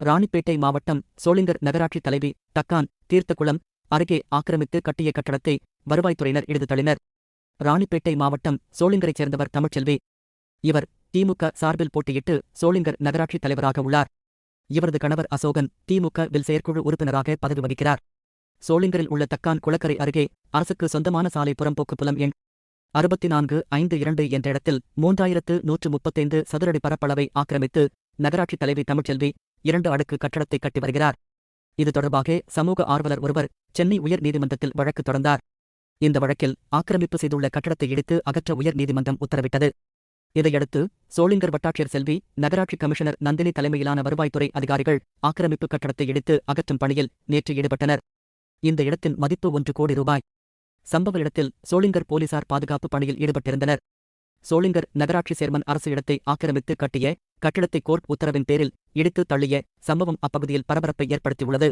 ராணிப்பேட்டை மாவட்டம் சோளிங்கர் நகராட்சி தலைவி தக்கான் தீர்த்தகுளம் அருகே ஆக்கிரமித்து கட்டிய கட்டடத்தை வருவாய்த்துறையினர் இடித்து தள்ளினர். ராணிப்பேட்டை மாவட்டம் சோளிங்கரைச் சேர்ந்தவர் தமிழ்ச்செல்வி. இவர் திமுக சார்பில் போட்டியிட்டு சோளிங்கர் நகராட்சி தலைவராக உள்ளார். இவரது கணவர் அசோகன் திமுக வில் செயற்குழு உறுப்பினராக பதவி வகிக்கிறார். சோளிங்கரில் உள்ள தக்கான் குளக்கரை அருகே அரசுக்கு சொந்தமான சாலை புறம்போக்கு புலம் எண் அறுபத்தி நான்கு ஐந்து இரண்டு என்ற இடத்தில் மூன்றாயிரத்து நூற்று முப்பத்தைந்து சதுரடி பரப்பளவை ஆக்கிரமித்து நகராட்சி தலைவி தமிழ்ச்செல்வி இரண்டு அடுக்கு கட்டடத்தை கட்டி வருகிறார். இது தொடர்பாக சமூக ஆர்வலர் ஒருவர் சென்னை உயர் நீதிமன்றத்தில் வழக்கு தொடர்ந்தார். இந்த வழக்கில் ஆக்கிரமிப்பு செய்துள்ள கட்டடத்தை இடித்து அகற்ற உயர் நீதிமன்றம் உத்தரவிட்டது. இதையடுத்து சோளிங்கர் வட்டாட்சியர் செல்வி நகராட்சி கமிஷனர் நந்தினி தலைமையிலான வருவாய்த்துறை அதிகாரிகள் ஆக்கிரமிப்பு கட்டடத்தை இடித்து அகற்றும் பணியில் நேற்று ஈடுபட்டனர். இந்த இடத்தின் மதிப்பு ஒன்று கோடி ரூபாய். சம்பவ இடத்தில் சோளிங்கர் போலீசார் பாதுகாப்பு பணியில் ஈடுபட்டிருந்தனர். சோளிங்கர் நகராட்சி சேர்மன் அரசு இடத்தை ஆக்கிரமித்து கட்டிய கட்டிடத்தை கோர்ட் உத்தரவின் பேரில் இடித்து தள்ளிய சம்பவம் அப்பகுதியில் பரபரப்பை ஏற்படுத்தியுள்ளது.